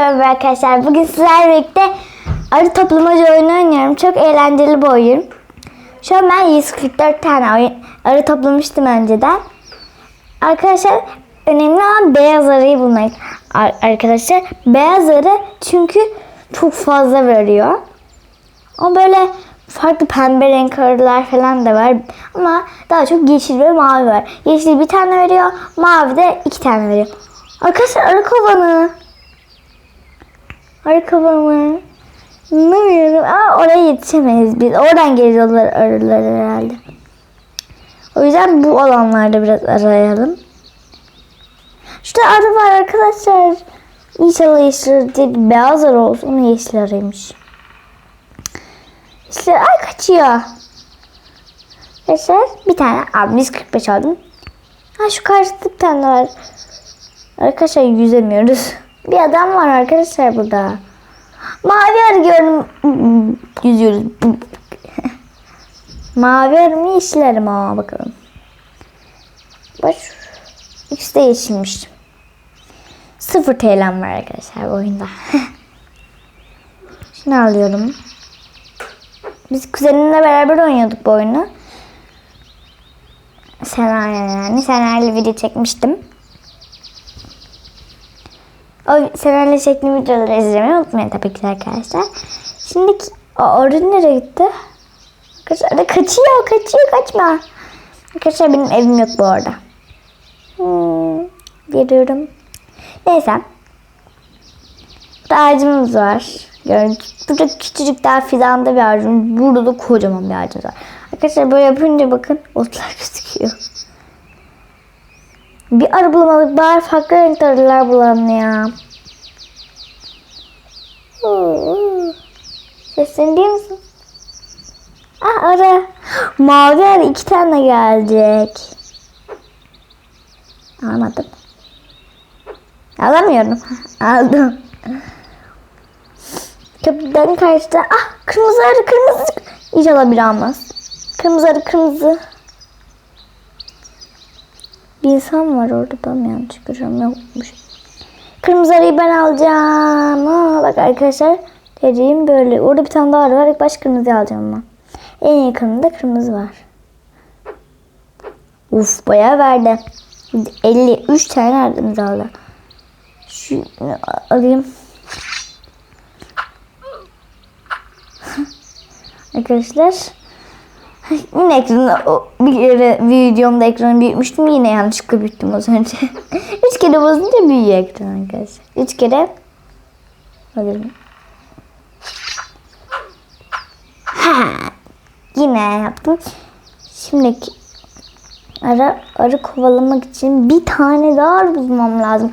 merhaba arkadaşlar. Bugün sizlerle birlikte arı toplamaca oyunu oynuyorum. Çok eğlenceli bir oyun. Şu an ben 144 tane oyun, arı toplamıştım önceden. Arkadaşlar önemli olan beyaz arıyı bulmak. Ar- arkadaşlar beyaz arı çünkü çok fazla veriyor. Ama böyle farklı pembe renk arılar falan da var. Ama daha çok yeşil ve mavi var. Yeşil bir tane veriyor. Mavi de iki tane veriyor. Arkadaşlar arı kovanı. Kovanı. Anlamıyorum. Aa, oraya yetişemeyiz biz. Oradan geliyorlar arılar herhalde. O yüzden bu alanlarda biraz arayalım. Şurada arı var arkadaşlar. İnşallah yeşil değil. Beyaz arı olsun yeşil arıymış. İşte ay kaçıyor. Arkadaşlar bir tane abi 145 aldım. Ha şu karşıda bir tane var. Arkadaşlar yüzemiyoruz. Bir adam var arkadaşlar burada. Mavi arı gördüm. Yüzüyoruz. Mavi arı mı mı? Aa, bakalım. Bak ikisi de yeşilmiş. Sıfır TL'm var arkadaşlar bu oyunda. Şunu alıyorum. Biz kuzenimle beraber oynuyorduk bu oyunu. Sena yani. Sena'yla video çekmiştim. O Sena'yla çektiğim videoları izlemeyi unutmayın tabii ki arkadaşlar. Şimdi o orada nereye gitti? Arkadaşlar kaçıyor, kaçıyor, kaçma. Arkadaşlar benim evim yok bu arada. Hmm, geliyorum. Neyse. Burada ağacımız var. Gördük. Burada küçücük daha fidanda bir ağacımız. Burada da kocaman bir ağacımız var. Arkadaşlar böyle yapınca bakın otlar gözüküyor. Bir arı bulamadık. Bari farklı renkli arılar bulalım ya. Sesini değil misin? Ah arı. Mavi arı iki tane gelecek. Almadım. Alamıyorum. Aldım. Köprüden karşıda. Ah kırmızı arı kırmızı. İnşallah bir almaz. Kırmızı arı kırmızı. Bir insan var orada ben mi yanlış görüyorum yokmuş. Kırmızı ben alacağım. Aa, bak arkadaşlar dediğim böyle. Orada bir tane daha arı var. İlk baş kırmızıyı alacağım ben. En yakınında kırmızı var. Uf bayağı verdi. 53 tane ardımız aldı. Şu alayım. Arkadaşlar yine ekranı bir kere videomda ekranı büyütmüştüm yine yanlışlıkla büyüttüm az önce. Üç kere basınca büyüyor ekran arkadaşlar. Üç kere alırım. Ha, yine yaptım. Şimdi arı, arı kovalamak için bir tane daha arı bulmam lazım.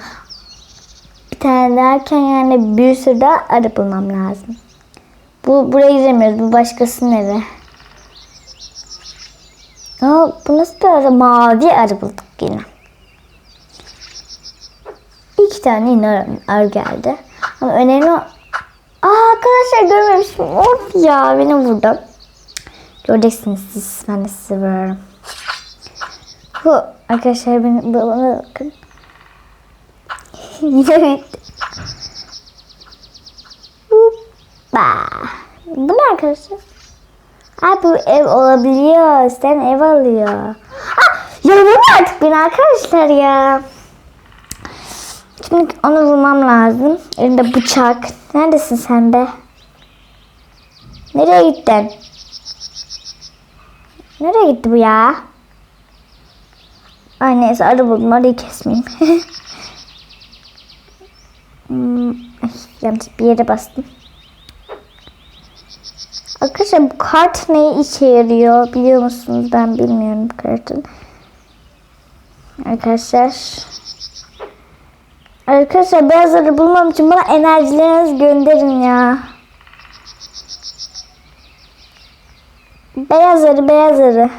Bir tane derken yani bir sürü daha arı bulmam lazım. Bu buraya giremiyoruz. Bu başkasının evi. Aa, bu nasıl bir arı? Mavi arı bulduk yine. İki tane yine arı, geldi. Ama önemli o... Aa, arkadaşlar görmemişim. Of ya beni vurdu. Göreceksiniz siz. Ben de sizi vururum. Bu arkadaşlar beni bana bakın. Bitti. Hoppa. Bu ne arkadaşlar? Aa, bu ev olabiliyor. Sen ev alıyor. Ah, yaraladı artık beni arkadaşlar ya. Şimdi onu vurmam lazım. Elinde bıçak. Neredesin sen be? Nereye gittin? Nereye gitti bu ya? Ay neyse arı buldum. Arıyı kesmeyeyim. hmm, ay, yanlış bir yere bastım. Arkadaşlar bu kart neye işe yarıyor biliyor musunuz? Ben bilmiyorum bu kartın. Arkadaşlar. Arkadaşlar beyazları bulmam için bana enerjilerinizi gönderin ya. Beyazları beyazları.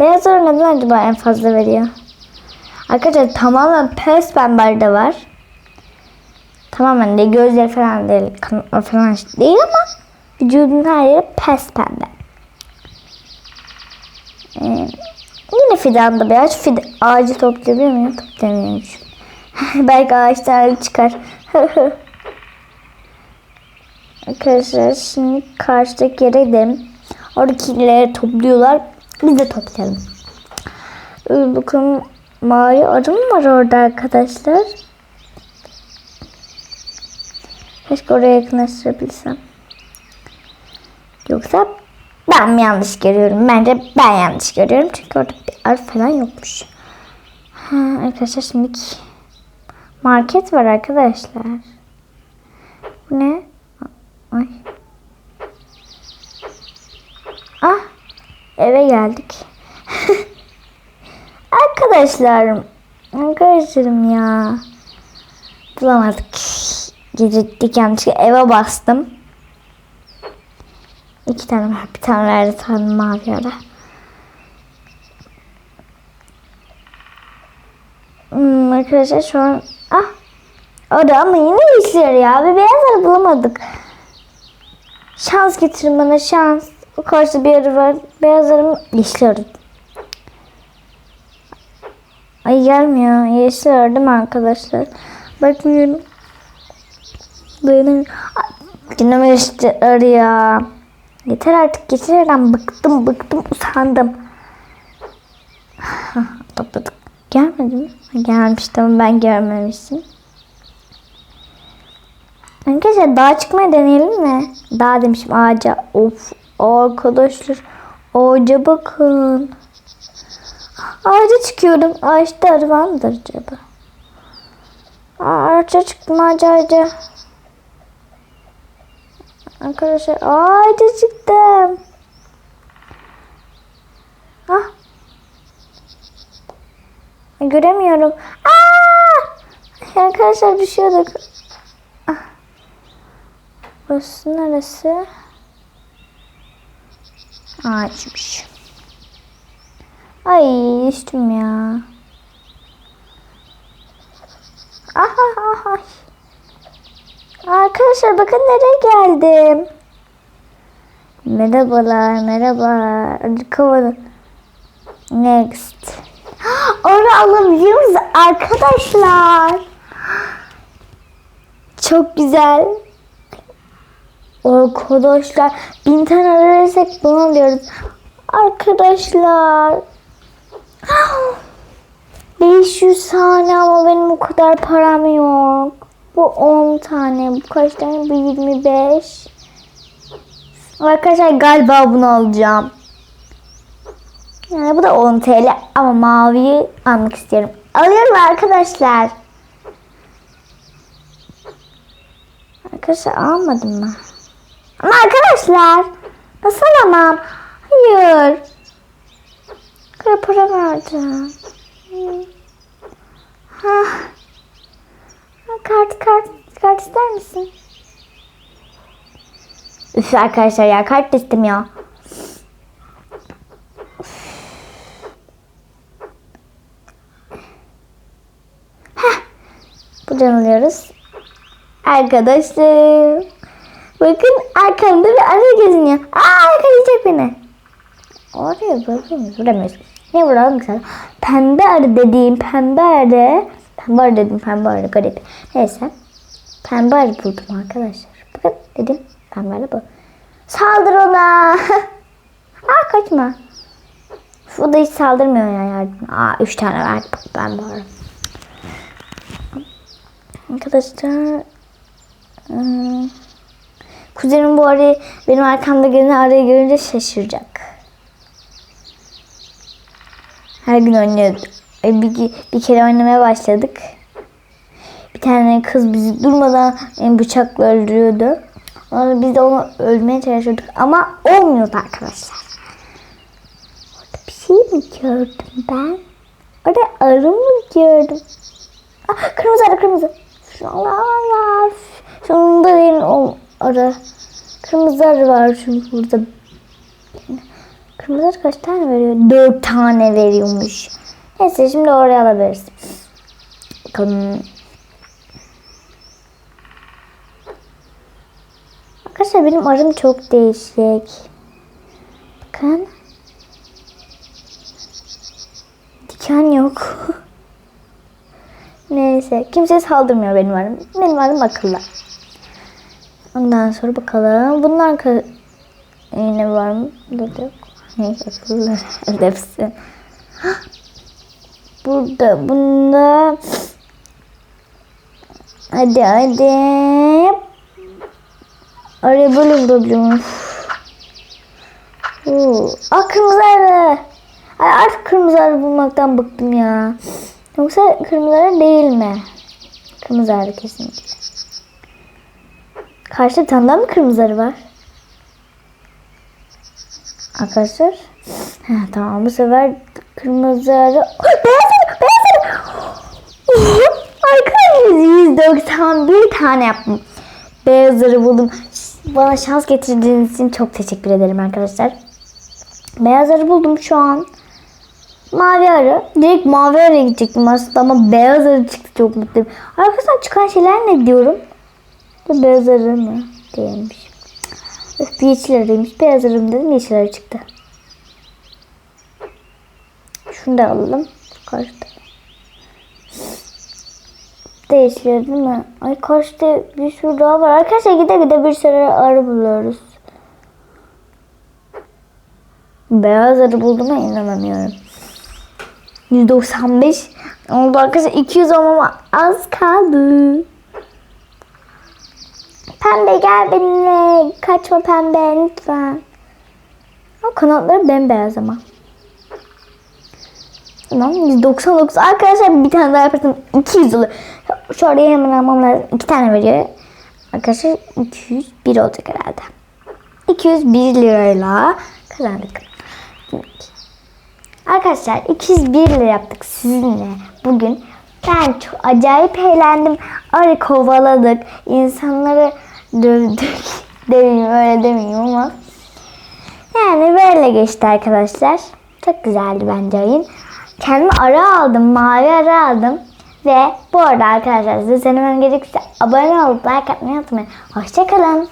Beyazları neden acaba en fazla veriyor? Arkadaşlar tamamen pes pember de var. Tamamen de gözleri falan değil, kanatları falan değil ama Vücudun her yeri pes pembe. Ee, yine fidanda beyaz. Fide, ağacı toplayabiliyor muyum? Toplayamıyormuşum. Belki ağaçtan çıkar. Arkadaşlar şimdi karşıdaki yere gidelim. Oradakileri topluyorlar. Biz de toplayalım. Ee, bakın mavi arı mı var orada arkadaşlar? Keşke oraya yakınlaştırabilsem. Yoksa ben mi yanlış görüyorum? Bence ben yanlış görüyorum. Çünkü orada bir arı falan yokmuş. Ha, arkadaşlar şimdi market var arkadaşlar. Bu ne? Ay. Ah eve geldik. Arkadaşlarım. Arkadaşlarım ya. Bulamadık. Geciktik yanlışlıkla eve bastım. İki tane var. Bir tane verdi tane mavi ara. Hmm, arkadaşlar şu an ah o ama yine işler ya. Bir beyaz arı bulamadık. Şans getirin bana şans. O karşı bir arı var. Beyaz arı mı? Yeşil arı. Ay gelmiyor. Yeşil arı değil mi arkadaşlar? Bakmıyorum. Dayanamıyorum. Ay, Yine yeşil arı ya. Yeter artık arıdan bıktım bıktım usandım. Topladık. Gelmedi mi? Gelmiş tamam ben görmemişim. Arkadaşlar dağa çıkmaya deneyelim mi? Dağ demişim ağaca. Of arkadaşlar ağaca bakın. Ağaca çıkıyorum. Ağaçta arı var acaba? Ağaca çıktım ağaca ağaca. Arkadaşlar ağaca çıktım. Ah. Göremiyorum. Aa! Arkadaşlar düşüyorduk. Burası neresi? Ağaçmış. Ay düştüm ya. Arkadaşlar bakın nereye geldim. Merhabalar. Hadi kovalım. Next. Onu alabiliyor muyuz arkadaşlar? Çok güzel. Arkadaşlar bin tane ararsak bunu alıyoruz. Arkadaşlar. 500 tane ama benim o kadar param yok. Bu 10 tane. Bu kaç tane? Bu 25. Arkadaşlar galiba bunu alacağım. Yani bu da 10 TL ama maviyi almak istiyorum. Alıyorum arkadaşlar. Arkadaşlar almadım mı? Ama arkadaşlar nasıl alamam? Hayır. Kara para verdim. Hmm. Kart kart kart ister misin? Üf arkadaşlar ya kart da istemiyor. Heh. Buradan alıyoruz. Arkadaşlar. Bakın arkamda bir arı geziniyor. Aa yakalayacak beni. Oraya bakın. Vuramıyoruz. Ne vuralım güzel. Pembe arı dediğim pembe arı. Arı dedim pembe arı garip. Neyse. Pembe arı buldum arkadaşlar. Bakın dedim pembe arı bu. Saldır ona. Aa kaçma. Bu da hiç saldırmıyor ya yardım. Aa üç tane verdi pembe arı. Arkadaşlar hmm, kuzenim bu arayı benim arkamda gelen arayı görünce şaşıracak. Her gün oynuyorduk. E, Bir, bir kere oynamaya başladık. Bir tane kız bizi durmadan e, bıçakla öldürüyordu. Sonra biz de onu öldürmeye çalışıyorduk ama olmuyordu arkadaşlar. Orada bir şey mi gördüm ben? Orada arı mı gördüm? Ah, kırmızı arı kırmızı. Allah. Sonunda değil o arı. Kırmızı arı var çünkü burada. Kırmızı arı kaç tane veriyor? Dört tane veriyormuş. Neyse şimdi oraya alabiliriz. Bakalım. Arkadaşlar benim arım çok değişik. Bakın. Diken yok. Neyse. Kimse saldırmıyor benim arım. Benim arım akıllı. Ondan sonra bakalım. Bunlar yine var mı? Yok. Neyse bunlar hepsi. Burada bunda hadi hadi Araya böyle vurabiliyorum. Oo. Kırmızı arı. Ay artık kırmızı arı bulmaktan bıktım ya. Yoksa kırmızı arı değil mi? Kırmızı arı kesinlikle. Karşıda bir mı kırmızı arı var? Arkadaşlar. Ha, tamam bu sefer kırmızı arı! Arkadaşlar 191 tane yaptım. Beyaz arı buldum. Bana şans getirdiğiniz için çok teşekkür ederim arkadaşlar. Beyaz arı buldum şu an. Mavi arı. Direkt mavi arıya gidecektim aslında ama beyaz arı çıktı çok mutluyum. Arkadaşlar çıkan şeyler ne diyorum? Bu beyaz arı mı? Değilmiş. Öf, bir yeşil arıymış. Beyaz arı mı dedim yeşil arı çıktı. Şunu da alalım. Karşıda. Değişiyor değil mi? Ay karşıda bir sürü daha var. Arkadaşlar gide gide bir sürü arı buluyoruz. Beyaz arı bulduğuma inanamıyorum. 195 oldu arkadaşlar. 200 olmama az kaldı. Pembe gel benimle. Kaçma pembe lütfen. O kanatları bembeyaz ama. Tamam 199. Arkadaşlar bir tane daha yaparsam 200 olur. Şu araya hemen almam lazım. 2 tane veriyor. Arkadaşlar 201 olacak herhalde. 201 lirayla kazandık. Arkadaşlar 201 lira yaptık sizinle bugün. Ben çok acayip eğlendim. Arı kovaladık. insanları dövdük. demeyeyim öyle demeyeyim ama. Yani böyle geçti arkadaşlar. Çok güzeldi bence oyun. Kendime ara aldım. Mavi ara aldım. Ve bu arada arkadaşlar size söylemem gerekirse abone olup like atmayı unutmayın. Hoşçakalın.